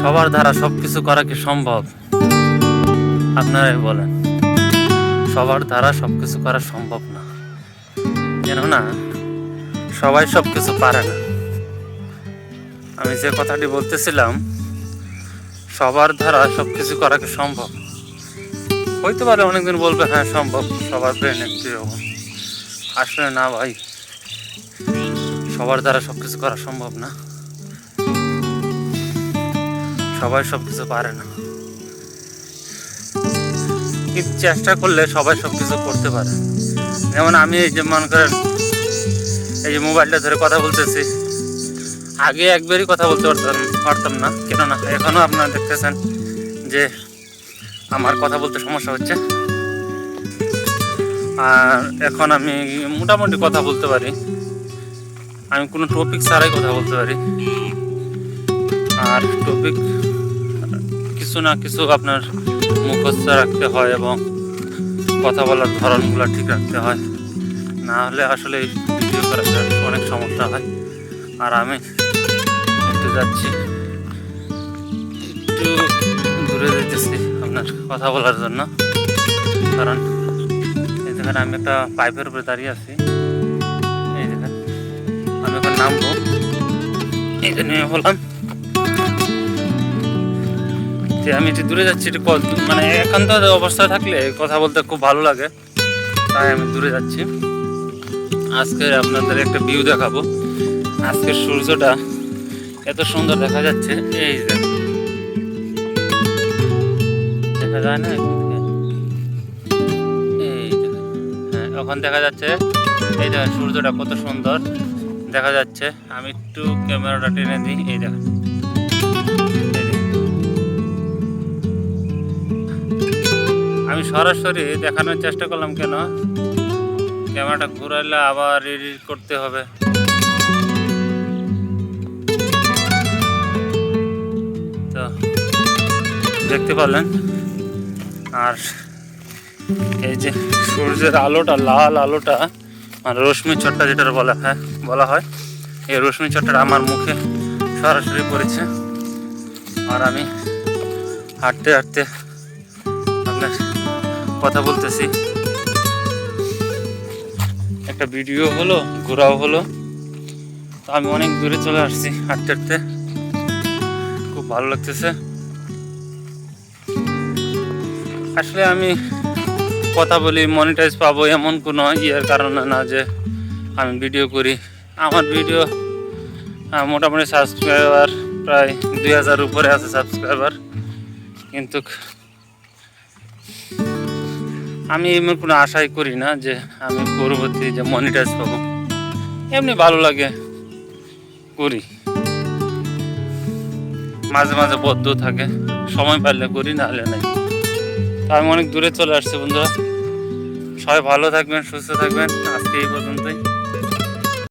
সবার দ্বারা সব কিছু করা কি সম্ভব? আপনারাই বলেন। সবার দ্বারা সব কিছু করা সম্ভব না। কেননা সবাই সব কিছু পারে না। আমি যে কথাটি বলতেছিলাম, সবার দ্বারা সব কিছু করা কি সম্ভব? হইতে পারে অনেকদিন বলবে হ্যাঁ সম্ভব। সবার ব্রেন একটি এরকম আসলে না ভাই। সবার দ্বারা সব কিছু করা সম্ভব না। সবাই সব কিছু পারে না। কিন্তু চেষ্টা করলে সবাই সব কিছু করতে পারে। যেমন আমি এই যে মনে করেন, এই যে মোবাইলটা ধরে কথা বলতেছি, আগে একবারই কথা বলতে পারতাম পারতাম না। কেননা এখনও আপনারা দেখতেছেন যে আমার কথা বলতে সমস্যা হচ্ছে। আর এখন আমি মোটামুটি কথা বলতে পারি। আমি কোনো টপিক ছাড়াই কথা বলতে পারি। আর টপিক কিছু না কিছু আপনার মুখস্থ রাখতে হয় এবং কথা বলার ধরনগুলো ঠিক রাখতে হয়। না হলে আসলে ভিডিও করাতে অনেক সমস্যা হয়। আর আমি একটু যাচ্ছি। একটু দূরে যেতেছি আপনার কথা বলার জন্য। কারণ এই দেখেন আমি একটা পাইপের উপরে দাঁড়িয়ে আছি। এই দেখেন, আমি এখন নামবো। এই যে নেমে যে আমি একটু দূরে যাচ্ছি, একটু মানে একান্ত অবস্থায় থাকলে কথা বলতে খুব ভালো লাগে। তাই আমি দূরে যাচ্ছি। আজকে আপনাদের একটা ভিউ দেখাবো। আজকের সূর্যটা এত সুন্দর দেখা যাচ্ছে। এই দেখা যায় না এই হ্যাঁ এখন দেখা যাচ্ছে। এই দেখেন সূর্যটা কত সুন্দর দেখা যাচ্ছে। আমি একটু ক্যামেরাটা টেনে দিই। এই দেখেন। আমি সরাসরি দেখানোর চেষ্টা করলাম কেন? ক্যামেরাটা ঘুরাইলে আবার এডিট করতে হবে। তো, দেখতে পারলেন আর এই যে সূর্যের আলোটা, লাল আলোটা, আর রশ্মি চট্টা যেটা বলা হয় বলা হয়, এই রশ্মি চট্টাটা আমার মুখে সরাসরি পড়েছে। আর আমি হাঁটতে হাঁটতে আপনার কথা বলতেছি। একটা ভিডিও হলো, ঘোরাও হলো। তো আমি অনেক দূরে চলে আসছি হাঁটতে হাঁটতে। খুব ভালো লাগতেছে। আসলে আমি কথা বলি মনিটাইজ পাবো এমন কোনো ইয়ের কারণে না যে আমি ভিডিও করি। আমার ভিডিও মোটামুটি সাবস্ক্রাইবার প্রায় দুই হাজার উপরে আছে সাবস্ক্রাইবার কিন্তু আমি এমন কোনো আশাই করি না যে আমি পরবর্তী যে মনিটাইজ পাবো। এমনি ভালো লাগে, করি। মাঝে মাঝে বদ্ধ থাকে, সময় পারলে করি, না হলে নাই। তো আমি অনেক দূরে চলে আসছি বন্ধুরা। সবাই ভালো থাকবেন, সুস্থ থাকবেন। আজকে এই পর্যন্তই।